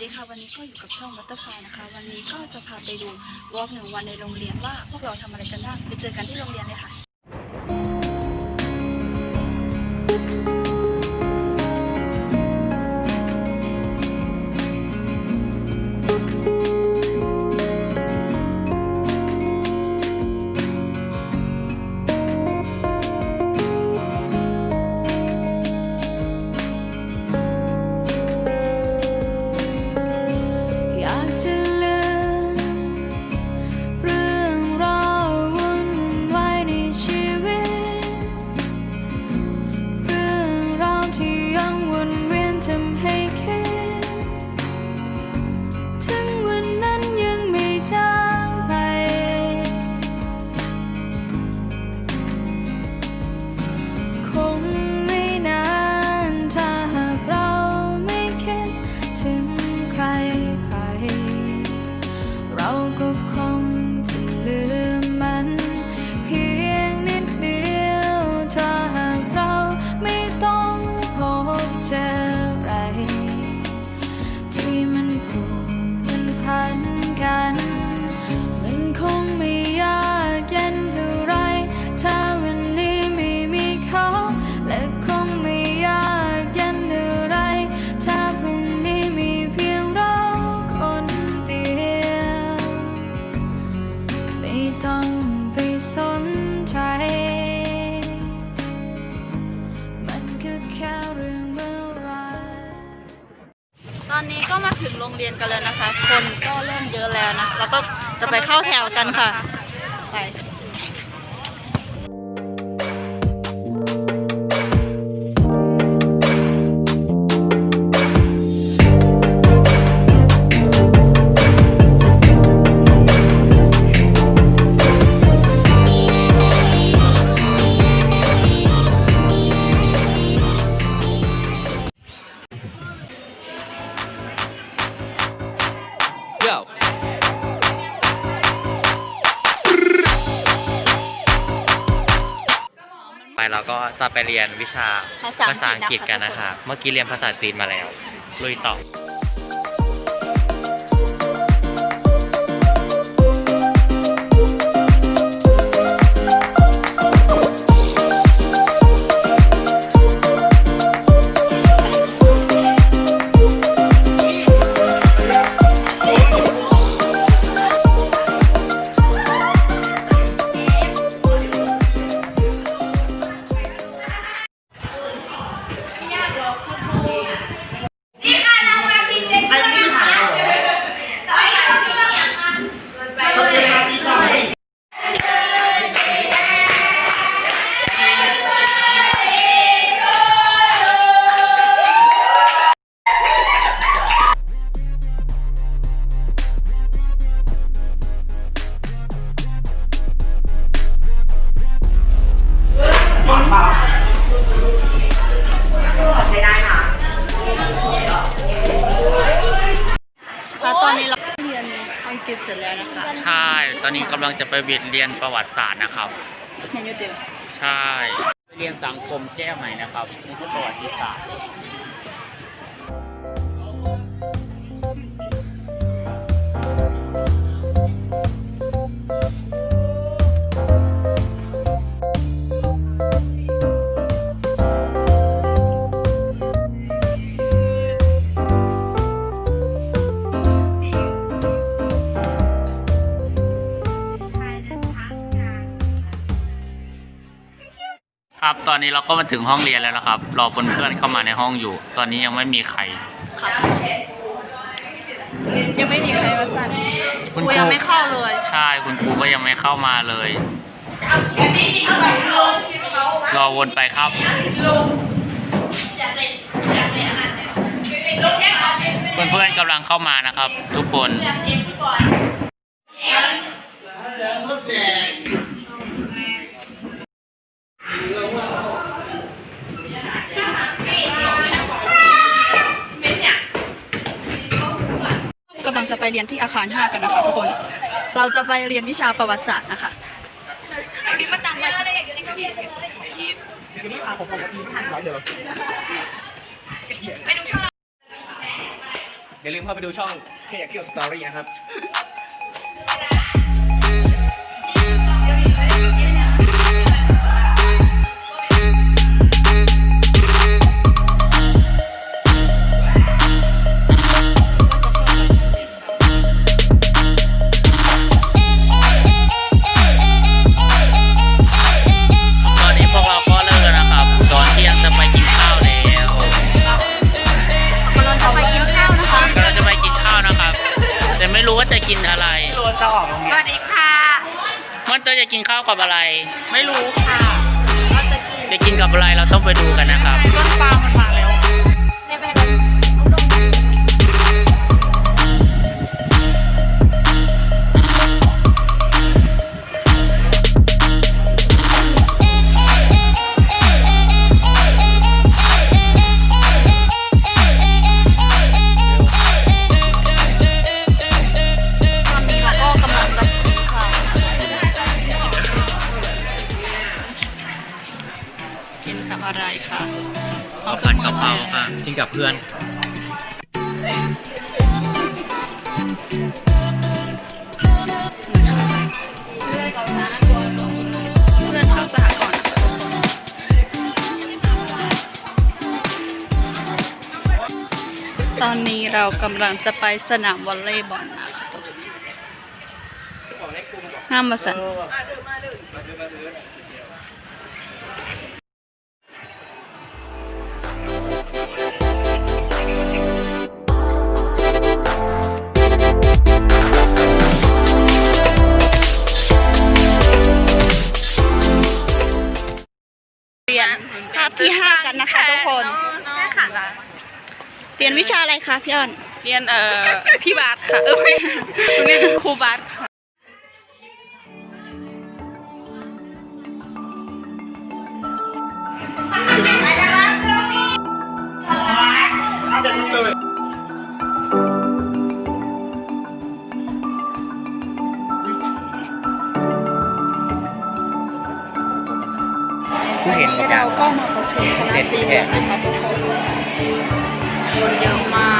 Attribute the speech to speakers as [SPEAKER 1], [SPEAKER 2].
[SPEAKER 1] สดีค่ะวันนี้ก็อยู่กับช่องบัตเตอร์ฟลายนะคะ วันนี้ก็จะพาไปดูวอล์กหนึ่งวันในโรงเรียนว่าพวกเราทำอะไรกันบ้างไปเจอกันที่โรงเรียนเลยค่ะ
[SPEAKER 2] นกันแล้วนะ
[SPEAKER 1] คะ คนก็เริ่มเยอะแล้วนะ แล้วก็จะไปเข้าแถวกันค่ะ ไป
[SPEAKER 3] ไปเราก็จะไปเรียนวิชา
[SPEAKER 1] ภาษาอังกฤษ
[SPEAKER 3] อังกฤษกัน
[SPEAKER 1] นะ
[SPEAKER 3] นะคะคะ เมื่อกี้เรียนภาษาจีนมาแล้ว ลุยต่อ
[SPEAKER 1] กฤษเสร็จแล้วนะคะ
[SPEAKER 3] ใช่ ตอนนี้กำลังจะไปเรียนประวัติศาสตร์นะครับ
[SPEAKER 1] เห็นอยู่เดียว
[SPEAKER 3] ใช่ เรียนสังคมแก้ใหม่นะครับนี่คือประวัติศาสตร์ ครับ ตอนนี้เราก็มาถึงห้องเรียนแล้วนะครับ รอเพื่อนๆเข้ามาในห้องอยู่ ตอนนี้ยังไม่มีใคร
[SPEAKER 1] ครับยังไม่มีใครมาสั่น
[SPEAKER 3] คุณ
[SPEAKER 1] กู
[SPEAKER 3] ครู
[SPEAKER 1] ยังไม่เข้าเลย
[SPEAKER 3] ใช่ คุณครูก็ยังไม่เข้ามาเลย รอวนไปครับ เพื่อนๆกำลังเข้ามานะครับ ทุกคน
[SPEAKER 1] กำลังจะไป เรียนที่อาคาร 5 กันนะคะทุกคน เราจะไปเรียนวิชาประวัติศาสตร์นะคะ
[SPEAKER 4] เอ
[SPEAKER 3] ย่าลืมเข้าไปดูช่องแค่อยากเที่ยวสตอรี่นะครับ
[SPEAKER 2] สวัสดีค่ะ
[SPEAKER 5] มันจะจะกินข้าวกับอะไร
[SPEAKER 2] ไม่รู้ค่ะ เราจะกิน
[SPEAKER 5] จะกินกับอะไรเราต้องไปดูกันนะครับ
[SPEAKER 2] ต้นปลามันมาแล้ว เอา
[SPEAKER 5] ผัดกะเพราค่ะกินกับเพื่อน
[SPEAKER 2] เพื่อนเข้าสหกรณ์ตอนนี้เรากำลังจะไปสนามวอลเลย์บอลนะคะห้ามมาสัน ยนภาพที่ห้ากันนะคะทุกคน
[SPEAKER 6] ใช่ค่ะ
[SPEAKER 2] เรียนวิชาอะไรคะพี่อ้อน
[SPEAKER 6] เรียนเอ่อพี่บาสค่ะ เออไม่เรียนครูบาสค่ะ
[SPEAKER 3] ก็เห็นหมดอย่าง
[SPEAKER 2] เราก็มาประชุมคณะซีเวสนะคะทุกคนคนเยอะมาก